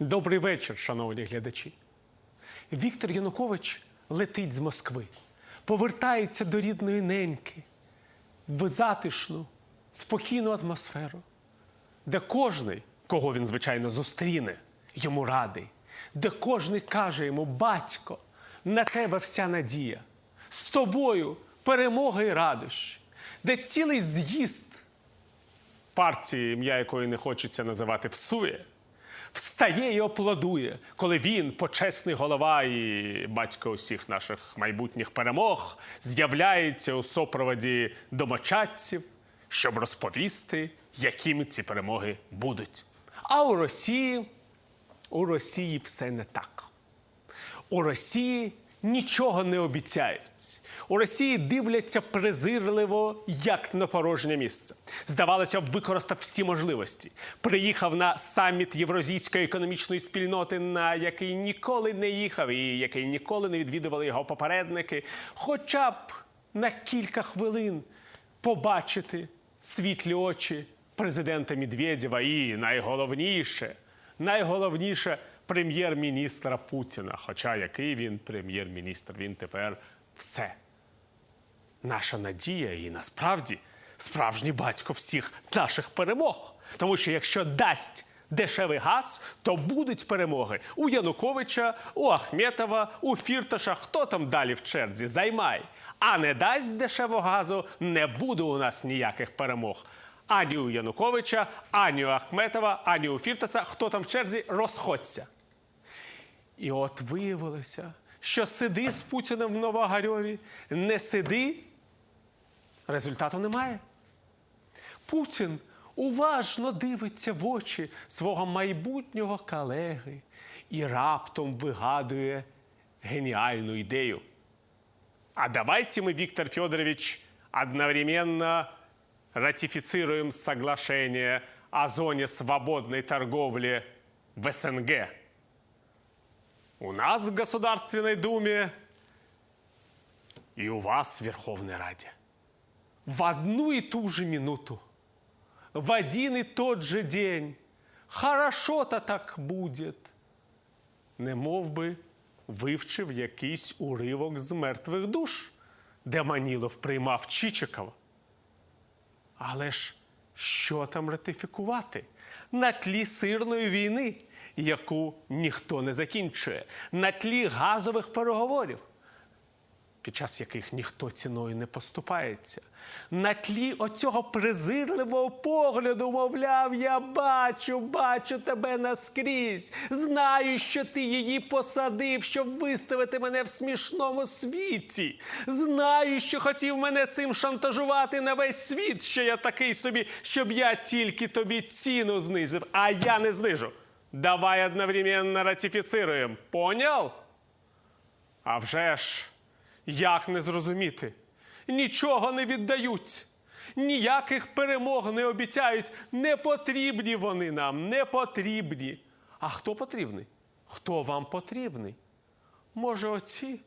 Добрий вечір, шановні глядачі. Віктор Янукович летить з Москви, повертається до рідної неньки в затишну, спокійну атмосферу, де кожний, кого він, звичайно, зустріне, йому радий, де кожний каже йому: батько, на тебе вся надія, з тобою перемога і радощі, де цілий з'їзд партії, ім'я якої не хочеться називати, всує, встає і аплодує, коли він, почесний голова і батько усіх наших майбутніх перемог, з'являється у супроводі домочадців, щоб розповісти, якими ці перемоги будуть. А у Росії, у Росії все не так. У Росії нічого не обіцяють. У Росії дивляться презирливо, як на порожнє місце. Здавалося використав всі можливості. Приїхав на саміт Євразійської економічної спільноти, на який ніколи не їхав і який ніколи не відвідували його попередники. Хоча б на кілька хвилин побачити світлі очі президента Медведєва і найголовніше, найголовніше прем'єр-міністра Путіна. Хоча який він прем'єр-міністр, він тепер все. Наша надія і насправді справжній батько всіх наших перемог. Тому що якщо дасть дешевий газ, то будуть перемоги у Януковича, у Ахметова, у Фірташа. Хто там далі в черзі? Займай. А не дасть дешевого газу, не буде у нас ніяких перемог. Ані у Януковича, ані у Ахметова, ані у Фіртаса. Хто там в черзі, розходься. І от виявилося, що сиди з Путіним в Новогарьові, не сиди, результату немає. Путін уважно дивиться в очі свого майбутнього колеги і раптом вигадує геніальну ідею. А давайте мы, Виктор Федорович, одновременно ратифицируем соглашение о зоне свободной торговли в СНГ. У нас в Государственной Думе и у вас в Верховной Раде. В одну и ту же минуту, в один и тот же день. Хорошо-то так будет. Не мов би вивчив якийсь уривок з мертвих душ, де Манілов приймав Чичикова. Але ж що там ратифікувати? На тлі сирної війни, яку ніхто не закінчує, на тлі газових переговорів, під час яких ніхто ціною не поступається, на тлі оцього презирливого погляду, мовляв, я бачу, бачу тебе наскрізь, знаю, що ти її посадив, щоб виставити мене в смішному світі. Знаю, що хотів мене цим шантажувати на весь світ, що я такий собі, щоб я тільки тобі ціну знизив, а я не знижу. Давай одновременно ратифіцируємо. Поняв? А вже ж, як не зрозуміти? Нічого не віддають, ніяких перемог не обіцяють. Не потрібні вони нам, не потрібні. А хто потрібний? Хто вам потрібний? Може, оці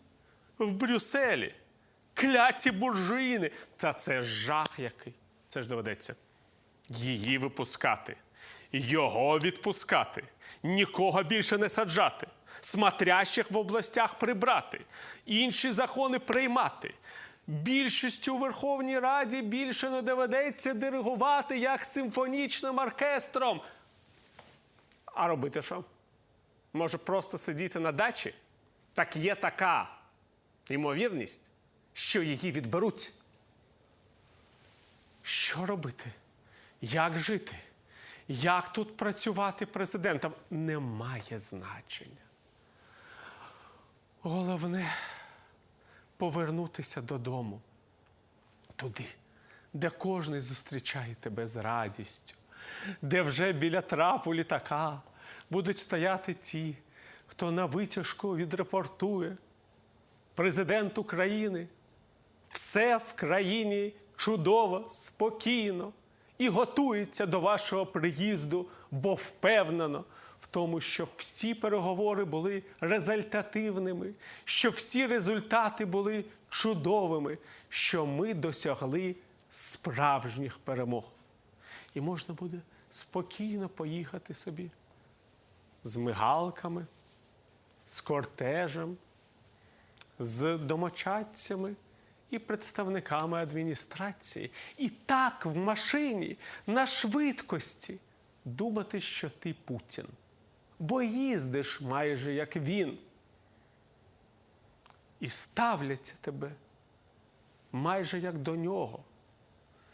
в Брюсселі, кляті буржуїни. Та це жах який. Це ж доведеться її випускати, його відпускати, нікого більше не саджати, смотрящих в областях прибрати, інші закони приймати. Більшістю у Верховній Раді більше не доведеться диригувати як симфонічним оркестром. А робити що? Може, просто сидіти на дачі? Так є така ймовірність, що її відберуть. Що робити? Як жити? Як тут працювати президентом? Немає значення. Головне повернутися додому, туди, де кожен зустрічає тебе з радістю, де вже біля трапу літака будуть стояти ті, хто на витяжку відрепортує. Президент України все в країні чудово, спокійно і готується до вашого приїзду, бо впевнено в тому, що всі переговори були результативними, що всі результати були чудовими, що ми досягли справжніх перемог. І можна буде спокійно поїхати собі з мигалками, з кортежем, з домочадцями і представниками адміністрації. І так в машині на швидкості думати, що ти Путін. Бо їздиш майже як він. І ставляться тебе майже як до нього.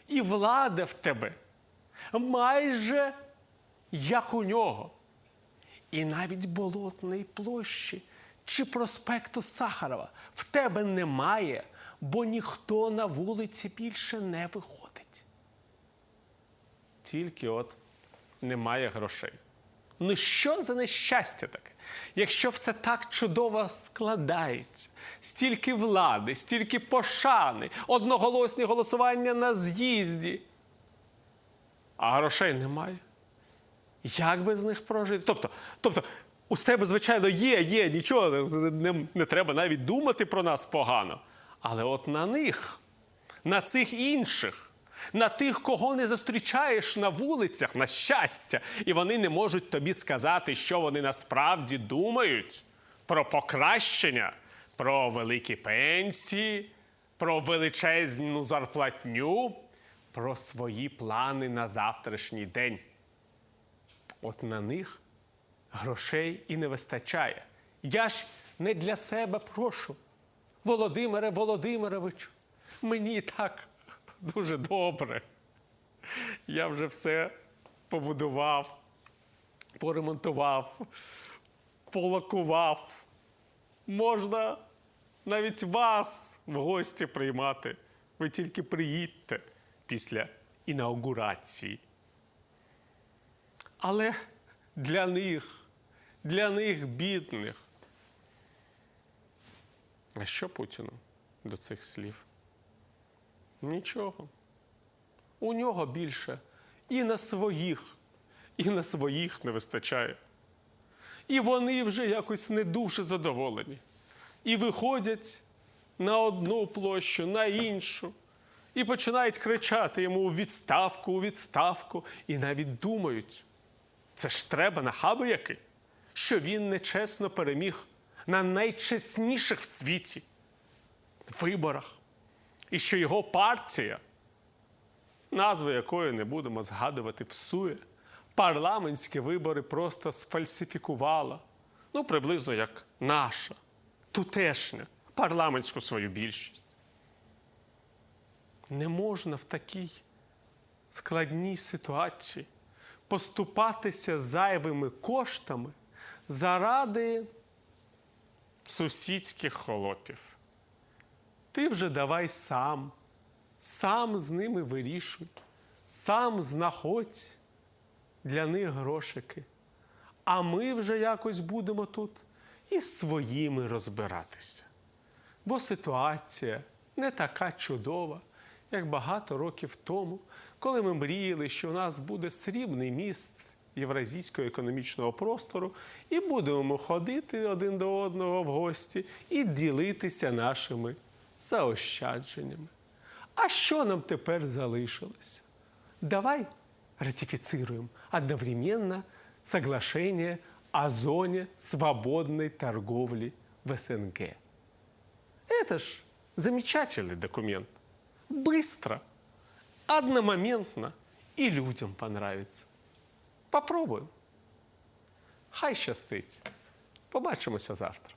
І влада в тебе майже як у нього. І навіть болотної площі чи проспекту Сахарова в тебе немає, бо ніхто на вулиці більше не виходить. Тільки от немає грошей. Ну що за нещастя таке? Якщо все так чудово складається, стільки влади, стільки пошани, одноголосні голосування на з'їзді, а грошей немає. Як без них прожити? Тобто, тобто у себе, звичайно, є, є, нічого, не, не треба навіть думати про нас погано. Але от на них, на цих інших, на тих, кого не зустрічаєш на вулицях, на щастя, і вони не можуть тобі сказати, що вони насправді думають про покращення, про великі пенсії, про величезну зарплатню, про свої плани на завтрашній день. От на них грошей і не вистачає. Я ж не для себе прошу. Володимире Володимировичу, мені так дуже добре. Я вже все побудував, поремонтував, полакував. Можна навіть вас в гості приймати. Ви тільки приїдьте після інаугурації. Але для них, для них бідних. А що Путіну до цих слів? Нічого. У нього більше і на своїх, і на своїх не вистачає. І вони вже якось не дуже задоволені. І виходять на одну площу, на іншу, і починають кричати йому у відставку, у відставку, і навіть думають, це ж треба на хабияки, що він нечесно переміг на найчесніших в світі виборах, і що його партія, назву якої не будемо згадувати, всує, парламентські вибори просто сфальсифікувала. Ну, приблизно як наша, тутешня, парламентську свою більшість. Не можна в такій складній ситуації поступатися зайвими коштами заради сусідських холопів. Ти вже давай сам, сам з ними вирішуй, сам знаходь для них грошики. А ми вже якось будемо тут із своїми розбиратися. Бо ситуація не така чудова, як багато років тому, коли ми мріяли, що у нас буде срібний міст Євразійського економічного простору, і будемо ходити один до одного в гості і ділитися нашими заощадженнями. А що нам тепер залишилося? Давай ратифицируем одновременно соглашение о зоне свободной торговли в СНГ. Это ж замечательный документ. Быстро, одномоментно и людям понравится. Попробуємо. Хай щастить. Побачимося завтра.